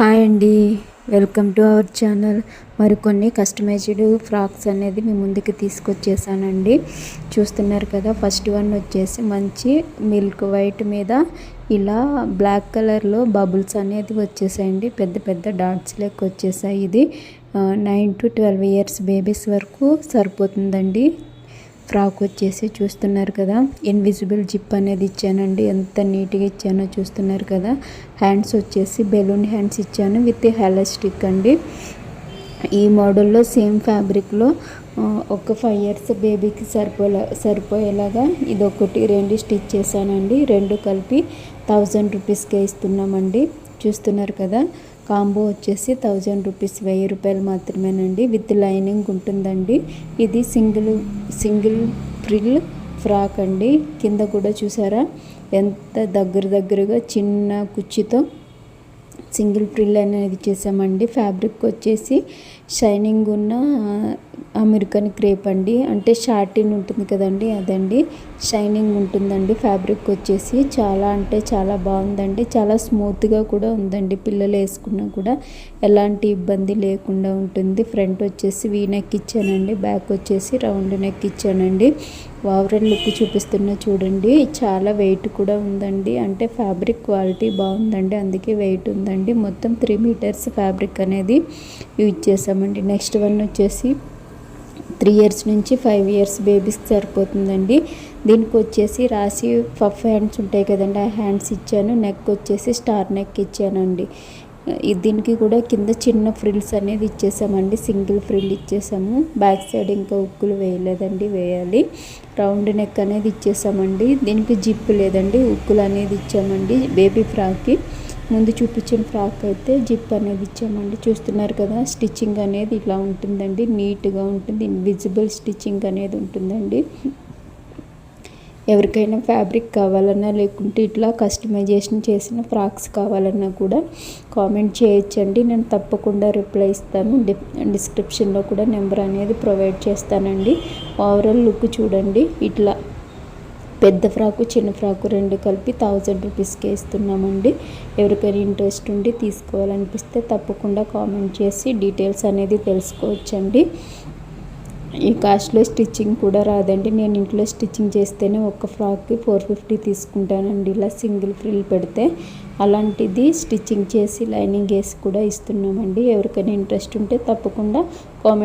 Hi అండి. Welcome to our channel మరికొన్ని customized frocks అనేది మీ ముందుకు తీసుకొచ్చేసానండి. చూస్తున్నారు కదా ఫస్ట్ వన్ వచ్చేసి మంచి మిల్క్ వైట్ మీద ఇలా బ్లాక్ కలర్లో బబుల్స్ అనేది వచ్చేసాయండి. పెద్ద పెద్ద డాట్స్ లెక్క వచ్చేసాయి ఇది. Nine to twelve years babies వరకు సరిపోతుందండి. ఫ్రాక్ వచ్చేసి చూస్తున్నారు కదా. ఇన్విజిబుల్ జిప్ అనేది ఇచ్చానండి. ఎంత నీట్గా ఇచ్చానో చూస్తున్నారు కదా. హ్యాండ్స్ వచ్చేసి బెలూన్ హ్యాండ్స్ ఇచ్చాను విత్ హెలాస్టిక్ అండి. ఈ మోడల్లో సేమ్ ఫ్యాబ్రిక్లో ఒక ఫైవ్ ఇయర్స్ బేబీకి సరిపోలే సరిపోయేలాగా ఇది ఒకటి రెండు స్టిచ్ చేశానండి. రెండు కలిపి థౌజండ్ రూపీస్కే ఇస్తున్నామండి. చూస్తున్నారు కదా. కాంబో వచ్చేసి థౌజండ్ రూపీస్ వెయ్యి రూపాయలు మాత్రమేనండి. విత్ లైనింగ్ ఉంటుందండి. ఇది సింగిల్ సింగిల్ ఫ్రిల్ ఫ్రాక్ అండి. కింద కూడా చూసారా? ఎంత దగ్గర దగ్గరగా చిన్న కుచ్చితో సింగిల్ ఫ్రిల్ అనేది చేసామండి. ఫ్యాబ్రిక్ వచ్చేసి షైనింగ్ ఉన్న అమెరికన్ క్రేప్ అండి. అంటే షార్టిన్ ఉంటుంది కదండి అదండి. షైనింగ్ ఉంటుందండి ఫ్యాబ్రిక్ వచ్చేసి. చాలా అంటే చాలా బాగుందండి. చాలా స్మూత్గా కూడా ఉందండి. పిల్లలు వేసుకున్నా కూడా ఎలాంటి ఇబ్బంది లేకుండా ఉంటుంది. ఫ్రంట్ వచ్చేసి వీ నెక్ ఇచ్చానండి. బ్యాక్ వచ్చేసి రౌండ్ నెక్ ఇచ్చానండి. వావరన్ లుక్ చూపిస్తున్నా చూడండి. చాలా వెయిట్ కూడా ఉందండి. అంటే ఫ్యాబ్రిక్ క్వాలిటీ బాగుందండి. అందుకే వెయిట్ ఉందండి. మొత్తం త్రీ మీటర్స్ ఫ్యాబ్రిక్ అనేది యూజ్ చేసామండి నెక్స్ట్ వన్ వచ్చేసి త్రీ ఇయర్స్ నుంచి ఫైవ్ ఇయర్స్ బేబీస్కి సరిపోతుందండి. దీనికి వచ్చేసి రాసి పఫ్ హ్యాండ్స్ ఉంటాయి కదండి ఆ హ్యాండ్స్ ఇచ్చాను. నెక్ వచ్చేసి స్టార్ నెక్ ఇచ్చానండి. దీనికి కూడా కింద చిన్న ఫ్రిల్స్ అనేది ఇచ్చేసామండి. సింగిల్ ఫ్రిల్ ఇచ్చేసాము. బ్యాక్ సైడ్ ఇంకా ఉక్కులు వేయలేదండి వేయాలి. రౌండ్ నెక్ అనేది ఇచ్చేసామండి. దీనికి జిప్ లేదండి ఉక్కులు అనేది ఇచ్చామండి బేబీ ఫ్రాక్కి. ముందు చూపించిన ఫ్రాక్ అయితే జిప్ అనేది ఇచ్చామండి. చూస్తున్నారు కదా స్టిచ్చింగ్ అనేది ఇలా ఉంటుందండి. నీట్గా ఉంటుంది ఇన్విజిబుల్ స్టిచ్చింగ్ అనేది ఉంటుందండి. ఎవరికైనా ఫ్యాబ్రిక్ కావాలన్నా లేకుంటే ఇట్లా కస్టమైజేషన్ చేసిన ఫ్రాక్స్ కావాలన్నా కూడా కామెంట్ చేయొచ్చండి. నేను తప్పకుండా రిప్లై ఇస్తాను. డిస్క్రిప్షన్లో కూడా నెంబర్ అనేది ప్రొవైడ్ చేస్తానండి. ఓవరాల్ లుక్ చూడండి. ఇట్లా పెద్ద ఫ్రాకు చిన్న ఫ్రాకు రెండు కలిపి థౌజండ్ రూపీస్కే ఇస్తున్నామండి. ఎవరికైనా ఇంట్రెస్ట్ ఉండి తీసుకోవాలనిపిస్తే తప్పకుండా కామెంట్ చేసి డీటెయిల్స్ అనేది తెలుసుకోవచ్చండి. ఈ కాస్ట్లో స్టిచ్చింగ్ కూడా రాదండి. నేను ఇంట్లో స్టిచ్చింగ్ చేస్తేనే ఒక ఫ్రాక్కి ఫోర్ ఫిఫ్టీ తీసుకుంటానండి. ఇలా సింగిల్ ఫ్రిల్ పెడితే అలాంటిది స్టిచ్చింగ్ చేసి లైనింగ్ వేసి కూడా ఇస్తున్నామండి. ఎవరికైనా ఇంట్రెస్ట్ ఉంటే తప్పకుండా కామెంట్